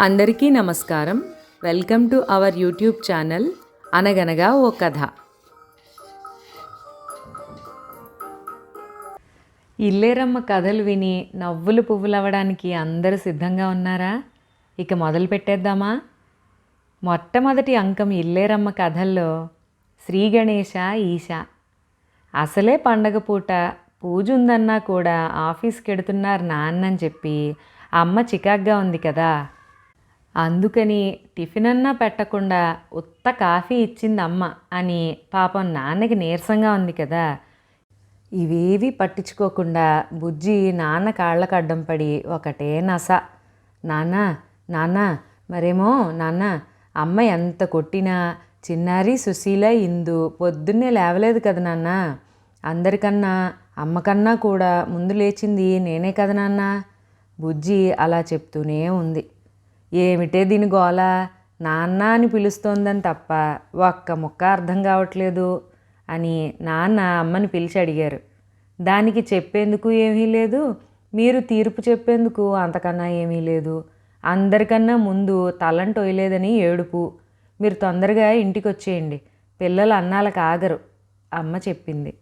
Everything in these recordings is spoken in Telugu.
అందరికీ నమస్కారం. Welcome to our YouTube channel అనగనగా ఓ కథ. ఇల్లేరమ్మ కథలు విని నవ్వులు పువ్వులవ్వడానికి అందరూ సిద్ధంగా ఉన్నారా? ఇక మొదలు పెట్టేద్దామా? మొట్టమొదటి అంకం ఇల్లేరమ్మ కథల్లో శ్రీ గణేష ఈశ. అసలే పండగ పూట పూజ ఉందన్నా కూడా ఆఫీస్కి వెడుతున్నారు నాన్న అని చెప్పి అమ్మ చికాగ్గా ఉంది కదా. అందుకని టిఫిన్ అన్నా పెట్టకుండా ఉత్త కాఫీ ఇచ్చింది అమ్మ అని పాపం నాన్నకి నీరసంగా ఉంది కదా. ఇవేవి పట్టించుకోకుండా బుజ్జి నాన్న కాళ్ళకు అడ్డం పడి ఒకటే నస. నాన్న నాన్న మరేమో నాన్న అమ్మ ఎంత కొట్టినా చిన్నారి సుశీల ఇందు పొద్దున్నే లేవలేదు కదా నాన్న. అందరికన్నా అమ్మకన్నా కూడా ముందు లేచింది నేనే కదా నాన్న బుజ్జి అలా చెప్తూనే ఉంది. ఏమిటే దీని గోల? నాన్న అని పిలుస్తోందని తప్ప ఒక్క ముక్క అర్థం కావట్లేదు అని నాన్న అమ్మని పిలిచి అడిగారు. దానికి చెప్పేందుకు ఏమీ లేదు మీరు తీర్పు చెప్పేందుకు అంతకన్నా ఏమీ లేదు. అందరికన్నా ముందు తలంటోయలేదని ఏడుపు. మీరు తొందరగా ఇంటికి వచ్చేయండి పిల్లలు అన్నాలకు ఆగరు అమ్మ చెప్పింది.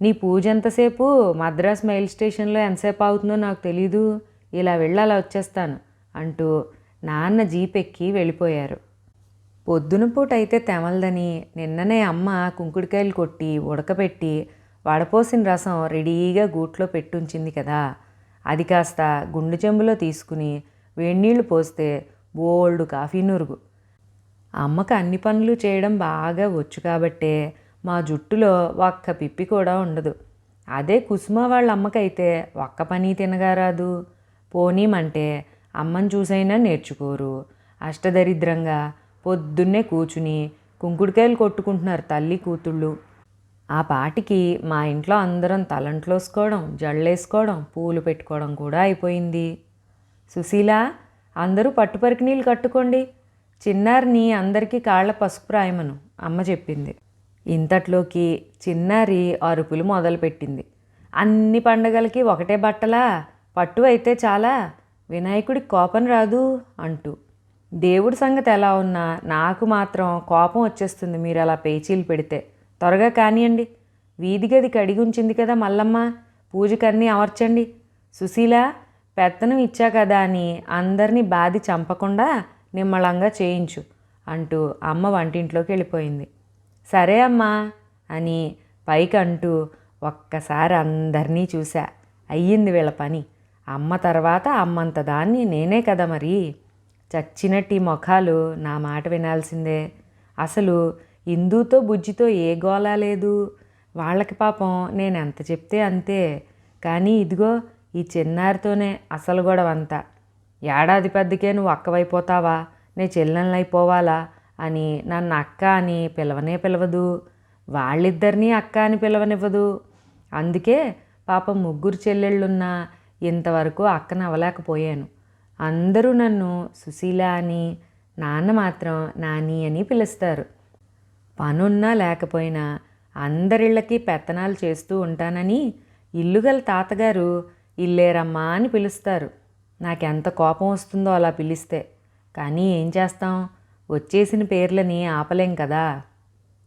నీ పూజ ఎంతసేపు మద్రాస్ మైల్ స్టేషన్లో ఎంతసేపు అవుతుందో నాకు తెలీదు. ఇలా వెళ్ళి అలా వచ్చేస్తాను అంటూ నాన్న జీప్ ఎక్కి వెళ్ళిపోయారు. పొద్దున పూట అయితే తెమలదని నిన్ననే అమ్మ కుంకుడికాయలు కొట్టి ఉడకబెట్టి వడపోసిన రసం రెడీగా గూట్లో పెట్టుంచింది కదా. అది కాస్త గుండు చెంబులో తీసుకుని వేడినీళ్ళు పోస్తే బోల్డు కాఫీ నురుగు. అమ్మకు అన్ని పనులు చేయడం బాగా వచ్చు కాబట్టే మా జుట్టులో ఒక్క పిప్పి కూడా ఉండదు. అదే కుసుమ వాళ్ళ అమ్మకైతే ఒక్క పని తినగారాదు. పోనీమంటే అమ్మని చూసైనా నేర్చుకోరు. అష్టదరిద్రంగా పొద్దున్నే కూచుని కుంకుడుకాయలు కొట్టుకుంటున్నారు తల్లి కూతుళ్ళు. ఆ పాటికి మా ఇంట్లో అందరం తలంట్లోసుకోవడం జళ్ళేసుకోవడం పూలు పెట్టుకోవడం కూడా అయిపోయింది. సుశీల అందరూ పట్టుపరికి నీళ్ళు కట్టుకోండి. చిన్నారిని అందరికీ కాళ్ళ పసుపు రాయమను అమ్మ చెప్పింది. ఇంతట్లోకి చిన్నారి అరుపులు మొదలుపెట్టింది. అన్ని పండగలకి ఒకటే బట్టలా? పట్టు అయితే చాలా? వినాయకుడికి కోపం రాదు అంటూ. దేవుడి సంగతి ఎలా ఉన్నా నాకు మాత్రం కోపం వచ్చేస్తుంది మీరు అలా పేచీలు పెడితే. త్వరగా కానియండి. వీధి గది కడిగి ఉంచింది కదా మల్లమ్మ. పూజకన్నీ అమర్చండి. సుశీల పెత్తనం ఇచ్చా కదా అని అందరినీ బాధి చంపకుండా నిమ్మళంగా చేయించు అంటూ అమ్మ వంటింట్లోకి వెళ్ళిపోయింది. సరే అమ్మా అని పైకి అంటూ ఒక్కసారి అందరినీ చూశా. అయ్యింది వీళ్ళ పని. అమ్మ తర్వాత అమ్మంత దాన్ని నేనే కదా మరి. చచ్చినట్టు ఈ ముఖాలు నా మాట వినాల్సిందే. అసలు ఇందుతో బుజ్జితో ఏ గోలా లేదు. వాళ్ళకి పాపం నేను ఎంత చెప్తే అంతే. కానీ ఇదిగో ఈ చిన్నారితోనే అసలు గొడవ అంతా ఏడాది పెద్దకే నువ్వు అక్కవైపోతావా? నే చెల్లెళ్ళైపోవాలా అని నన్ను అక్క అని పిలవనే పిలవదు వాళ్ళిద్దరినీ అక్క అని పిలవనివ్వదు. అందుకే పాపం ముగ్గురు చెల్లెళ్ళున్నా ఇంతవరకు అక్కను అవ్వలేకపోయాను. అందరూ నన్ను సుశీల అని నాన్న మాత్రం నాని అని పిలుస్తారు. పనున్నా లేకపోయినా అందరిళ్ళకి పెత్తనాలు చేస్తూ ఉంటానని ఇల్లుగల తాతగారు ఇల్లేరమ్మా అని పిలుస్తారు. నాకెంత కోపం వస్తుందో అలా పిలిస్తే. కానీ ఏం చేస్తాం? వచ్చేసిన పేర్లని ఆపలేం కదా.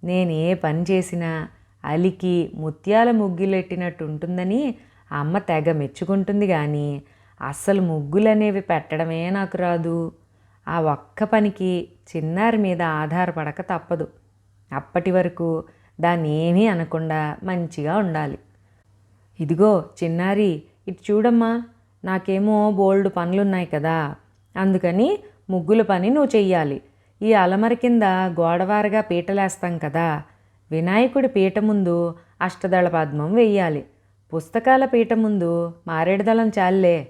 నేను ఏ పని చేసినా అలికి ముత్యాల ముగ్గులెట్టినట్టు ఉంటుందని అమ్మ తెగ మెచ్చుకుంటుంది కానీ అస్సలు ముగ్గులనేవి పెట్టడమే నాకు రాదు. ఆ ఒక్క పనికి చిన్నారి మీద ఆధారపడక తప్పదు. అప్పటి వరకు దాన్ని ఏమీ అనకుండా మంచిగా ఉండాలి. ఇదిగో చిన్నారి ఇటు చూడమ్మా నాకేమో బోల్డ్ పనులున్నాయి కదా. అందుకని ముగ్గుల పని నువ్వు చెయ్యాలి. ఈ అలమర కింద గోడవారగా పీటలేస్తాం కదా. వినాయకుడి పీట ముందు అష్టదళ పద్మం వెయ్యాలి. పుస్తకాల పీట ముందు మారేడుదళం చాలే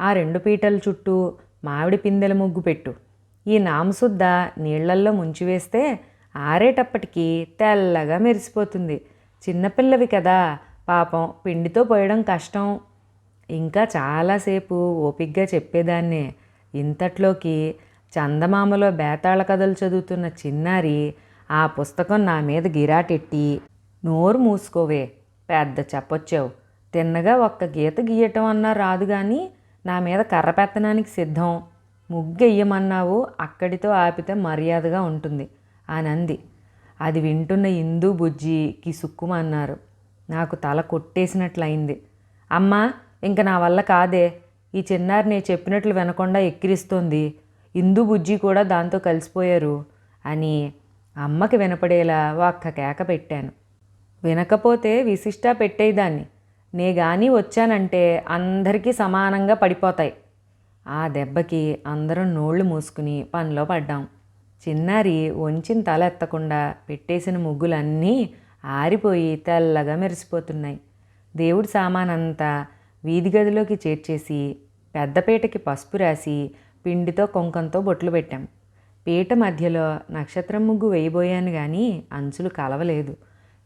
ఆ రెండు పీటల చుట్టూ మామిడి పిందెల ముగ్గు పెట్టు. ఈ నామశుద్ధ నీళ్ళల్లో ముంచివేస్తే ఆరేటప్పటికీ తెల్లగా మెరిసిపోతుంది. చిన్నపిల్లవి కదా పాపం పిండితో పోయడం కష్టం. ఇంకా చాలాసేపు ఓపిగ్గా చెప్పేదాన్నే. ఇంతట్లోకి చందమామలో బేతాళ కథలు చదువుతున్న చిన్నారి ఆ పుస్తకం నా మీద గిరాటెట్టి నోరు మూసుకోవే పెద్ద చెప్పొచ్చావు. తిన్నగా ఒక్క గీత గీయటం అన్నా రాదు కానీ నా మీద కర్ర పెత్తనానికి సిద్ధం. ముగ్గెయ్యమన్నావు అక్కడితో ఆపితే మర్యాదగా ఉంటుంది అనంది. అది వింటున్న ఇందు బుజ్జి కిసుక్కుమన్నారు. నాకు తల కొట్టేసినట్లయింది. అమ్మా ఇంక నా వల్ల కాదే. ఈ చిన్నారి నేను చెప్పినట్లు వినకుండా ఎక్కిరిస్తోంది. ఇందు బుజ్జి కూడా దాంతో కలిసిపోయారు అని అమ్మకి వినపడేలా ఒక్క కేక పెట్టాను. వినకపోతే విశిష్ట పెట్టేదాన్ని నే గాని వచ్చానంటే అందరికీ సమానంగా పడిపోతాయి. ఆ దెబ్బకి అందరం నోళ్ళు మూసుకుని పనిలో పడ్డాం. చిన్నారి వంచిన తల ఎత్తకుండా పెట్టేసిన ముగ్గులన్నీ ఆరిపోయి తెల్లగా మెరిసిపోతున్నాయి. దేవుడి సామానంతా వీధి గదిలోకి చేర్చేసి పెద్దపీటకి పసుపు రాసి పిండితో కుంకంతో బొట్లు పెట్టాం. పీట మధ్యలో నక్షత్రం ముగ్గు వేయబోయాను కానీ అంచులు కలవలేదు.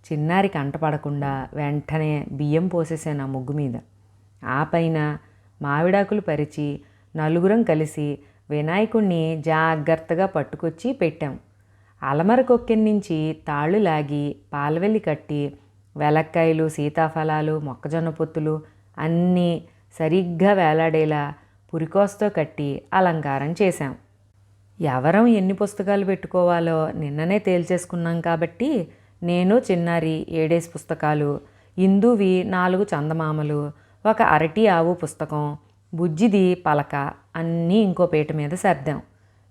చిన్నారి కంటపడకుండా వెంటనే బియ్యం పోసేసాను ఆ ముగ్గు మీద. ఆ పైన మావిడాకులు పరిచి నలుగురం కలిసి వినాయకుణ్ణి జాగ్రత్తగా పట్టుకొచ్చి పెట్టాం. అలమర కొక్కెన్ నుంచి తాళ్ళు లాగి పాలవెల్లి కట్టి వెలక్కాయలు సీతాఫలాలు మొక్కజొన్న పొత్తులు అన్నీ సరిగ్గా వేలాడేలా పురికోస్తో కట్టి అలంకారం చేశాం. ఎవరం ఎన్ని పుస్తకాలు పెట్టుకోవాలో నిన్ననే తేల్చేసుకున్నాం కాబట్టి నేను చిన్నారి ఏడేసి పుస్తకాలు ఇందువి నాలుగు చందమామలు ఒక అరటి ఆవు పుస్తకం బుజ్జిది పలక అన్నీ ఇంకో పీట మీద సర్దాం.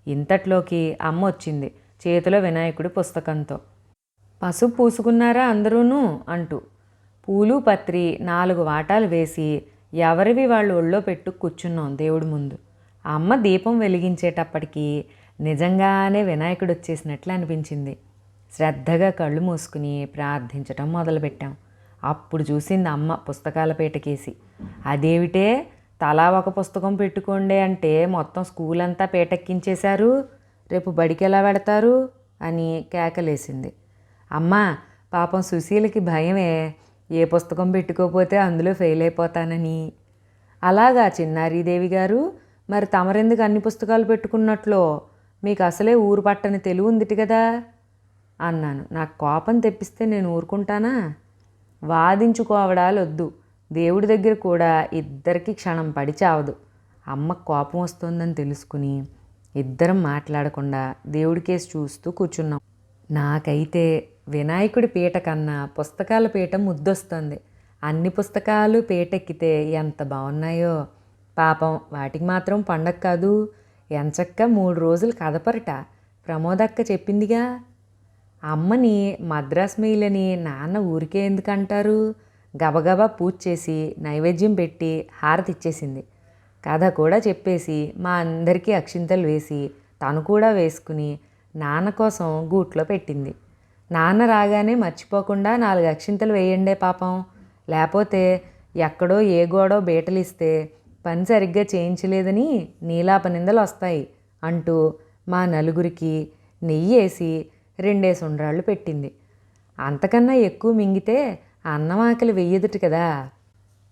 ఇంతట్లోకి అమ్మ వచ్చింది చేతిలో వినాయకుడి పుస్తకంతో. పసుపు పూసుకున్నారా అందరూను? అంటూ. పూలు పత్రి నాలుగు వాటాలు వేసి ఎవరివి వాళ్ళు ఒళ్ళో పెట్టు కూర్చున్నాం దేవుడి ముందు. అమ్మ దీపం వెలిగించేటప్పటికీ నిజంగానే వినాయకుడు వచ్చేసినట్లు అనిపించింది. శ్రద్ధగా కళ్ళు మూసుకుని ప్రార్థించటం మొదలుపెట్టాం. అప్పుడు చూసింది అమ్మ పుస్తకాల పీటకేసి. అదేమిటే? తలా ఒక పుస్తకం పెట్టుకోండి అంటే మొత్తం స్కూల్ అంతా పీటెక్కించేశారు? రేపు బడికి ఎలా పెడతారు అని కేకలేసింది. అమ్మా పాపం సుశీలకి భయమే. ఏ పుస్తకం పెట్టుకోపోతే అందులో ఫెయిల్ అయిపోతానని. అలాగా చిన్నారీదేవి గారు? మరి తమరెందుకు అన్ని పుస్తకాలు పెట్టుకున్నట్లో? మీకు అసలే ఊరు పట్టని తెలివి ఉందిటి కదా? అన్నాను. నాకు కోపం తెప్పిస్తే నేను ఊరుకుంటానా? వాదించుకోవడాలొద్దు దేవుడి దగ్గర కూడా ఇద్దరికి క్షణం పడి చావదు. అమ్మ కోపం వస్తుందని తెలుసుకుని ఇద్దరం మాట్లాడకుండా దేవుడి కేసు చూస్తూ కూర్చున్నాం. నాకైతే వినాయకుడి పీట కన్నా పుస్తకాల పీట ముద్దొస్తుంది. అన్ని పుస్తకాలు పీటెక్కితే ఎంత బాగున్నాయో పాపం వాటికి మాత్రం పండగ కాదు. ఎంచక్క మూడు రోజులు కదపరట ప్రమోదక్క చెప్పిందిగా అమ్మని మద్రాస్ మెయిల్ అని నాన్న ఊరికే ఎందుకంటారు? గబగబా పూజ చేసి నైవేద్యం పెట్టి హారతి ఇచ్చేసింది. కథ కూడా చెప్పేసి మా అందరికీ అక్షింతలు వేసి తను కూడా వేసుకుని నాన్న కోసం గూట్లో పెట్టింది. నాన్న రాగానే మర్చిపోకుండా నాలుగు అక్షింతలు వేయండే పాపం. లేకపోతే ఎక్కడో ఏ గోడో బీటలిస్తే పని సరిగ్గా చేయించలేదని నీలాప నిందలు వస్తాయి అంటూ మా నలుగురికి నెయ్యి వేసి రెండేసి ఉండ్రాళ్ళు పెట్టింది. అంతకన్నా ఎక్కువ మింగితే అన్నం ఆకలి వెయ్యదుట కదా.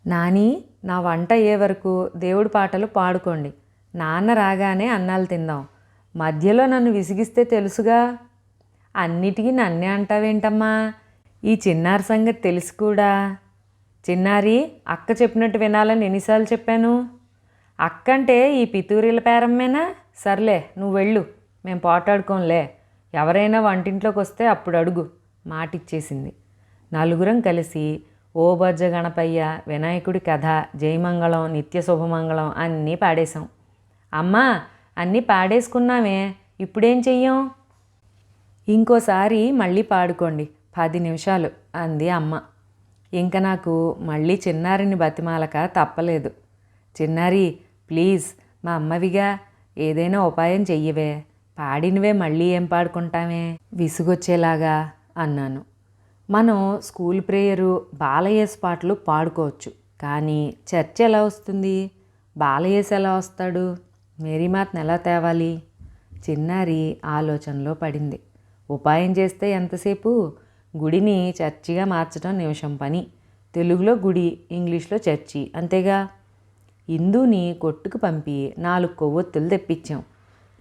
నాని నా వంట అయ్యే వరకు దేవుడి పాటలు పాడుకోండి. నాన్న రాగానే అన్నాలు తిందాం. మధ్యలో నన్ను విసిగిస్తే తెలుసుగా? అన్నిటికీ నన్నే అంటావేంటమ్మా? ఈ చిన్నారి సంగతి తెలుసు కూడా. చిన్నారి అక్క చెప్పినట్టు వినాలని ఎన్నిసార్లు చెప్పాను? అక్క అంటే ఈ పితూరిల పేరమ్మేనా? సర్లే నువ్వు వెళ్ళు. మేము పోటాడుకోంలే ఎవరైనా వంటింట్లోకి వస్తే అప్పుడు అడుగు. మాటిచ్చేసింది. నలుగురం కలిసి ఓ బజ్జ గణపయ్య వినాయకుడి కథ జయమంగళం నిత్య శుభమంగళం అన్నీ పాడేశాం. అమ్మా అన్నీ పాడేసుకున్నామే. ఇప్పుడేం చెయ్యం? ఇంకోసారి మళ్ళీ పాడుకోండి. పది నిమిషాలు అంది అమ్మ. ఇంక నాకు మళ్ళీ చిన్నారిని బతిమాలక తప్పలేదు. చిన్నారి ప్లీజ్ మా అమ్మవిగా ఏదైనా ఉపాయం చెయ్యవే. పాడినవే మళ్ళీ ఏం పాడుకుంటామే? విసుగొచ్చేలాగా అన్నాను. మనం స్కూల్ ప్రేయరు బాలయేస్ పాటలు పాడుకోవచ్చు. కానీ చర్చ ఎలా వస్తుంది? బాలయేస్ ఎలా వస్తాడు? మేరీమాతను ఎలా తేవాలి? చిన్నారి ఆలోచనలో పడింది. ఉపాయం చేస్తే ఎంతసేపు? గుడిని చర్చిగా మార్చడం నిమిషం పని. తెలుగులో గుడి ఇంగ్లీష్లో చర్చి. అంతేగా? ఇందుని కొట్టుకు పంపి నాలుగు కొవ్వొత్తులు తెప్పించాం.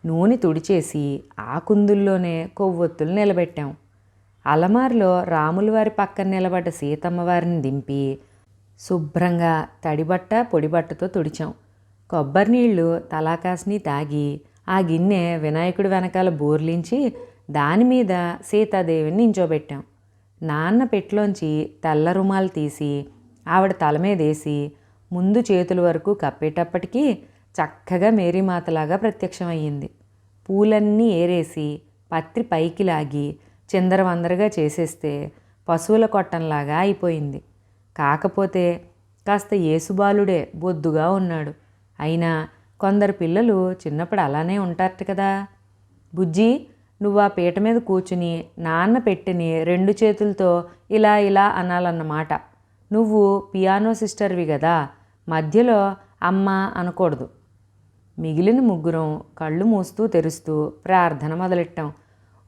నూనె తుడిచేసి ఆ కుందుల్లోనే కొవ్వొత్తులు నిలబెట్టాం. అలమారులో రాములవారి పక్కన నిలబడ్డ సీతమ్మవారిని దింపి శుభ్రంగా తడిబట్ట పొడిబట్టతో తుడిచాం. కొబ్బరి నీళ్ళు తలాకాసిని తాగి ఆ గిన్నె వినాయకుడి వెనకాల బోర్లించి దాని మీద సీతాదేవిని నించోబెట్టాం. నాన్న పెట్లోంచి తెల్ల రుమాలు తీసి ఆవిడ తల మీదేసి ముందు చేతుల వరకు కప్పేటప్పటికీ చక్కగా మేరీమాతలాగా ప్రత్యక్షమయ్యింది. పూలన్నీ ఏరేసి పత్రి పైకి లాగి చిందరవందరగా చేసేస్తే పశువుల కొట్టంలాగా అయిపోయింది. కాకపోతే కాస్త యేసుబాలుడే బొద్దుగా ఉన్నాడు. అయినా కొందరు పిల్లలు చిన్నప్పుడు అలానే ఉంటారట కదా. బుజ్జి నువ్వు ఆ పీట మీద కూర్చుని నాన్న పెట్టిని రెండు చేతులతో ఇలా ఇలా అనాలన్నమాట. నువ్వు పియానో సిస్టర్వి కదా మధ్యలో అమ్మ అనకూడదు. మిగిలిన ముగ్గురం కళ్ళు మూస్తూ తెరుస్తూ ప్రార్థన మొదలెట్టాం.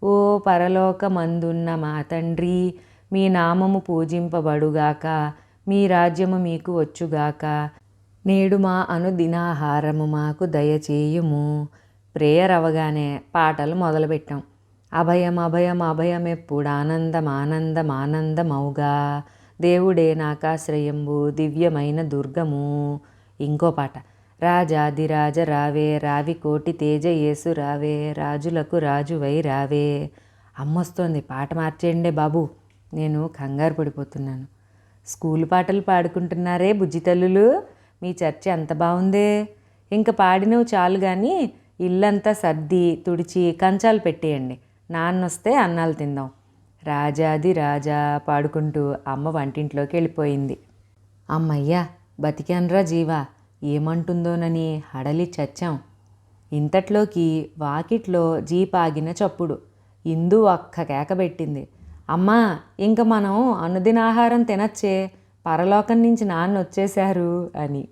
ఓ పరలోక మందున్న మా తండ్రి మీ నామము పూజింపబడుగాక మీ రాజ్యము మీకు వచ్చుగాక నేడు మా అనుదినాహారము మాకు దయచేయుము. ప్రేయర్ అవగానే పాటలు మొదలుపెట్టాం. అభయం అభయం అభయం ఎప్పుడు ఆనందం ఆనందం ఆనందమౌగా దేవుడే నాకాశ్రయంబు దివ్యమైన దుర్గము. ఇంకో పాట. రాజాదిరాజ రావే రావి కోటి తేజ యేసు రావే రాజులకు రాజువై రావే. అమ్మొస్తోంది పాట మార్చేయండి బాబు. నేను కంగారు పడిపోతున్నాను. స్కూల్ పాటలు పాడుకుంటున్నారే బుజ్జి తల్లులు మీ చర్చ ఎంత బాగుందే ఇంక పాడినవి చాలు కానీ ఇల్లంతా సర్ది తుడిచి కంచాలు పెట్టేయండి. నాన్నొస్తే అన్నాలు తిందాం. రాజాది రాజా పాడుకుంటూ అమ్మ వంటింట్లోకి వెళ్ళిపోయింది. అమ్మయ్యా బతికాన్రా జీవా ఏమంటుందోనని హడలి చచ్చాం. ఇంతట్లోకి వాకిట్లో జీప్ ఆగిన చప్పుడు. ఇందు ఒక్క కేక పెట్టింది. అమ్మా ఇంక మనం అనుదినాహారం తినచ్చే పరలోకం నుంచి నాన్న వచ్చేశారు అని.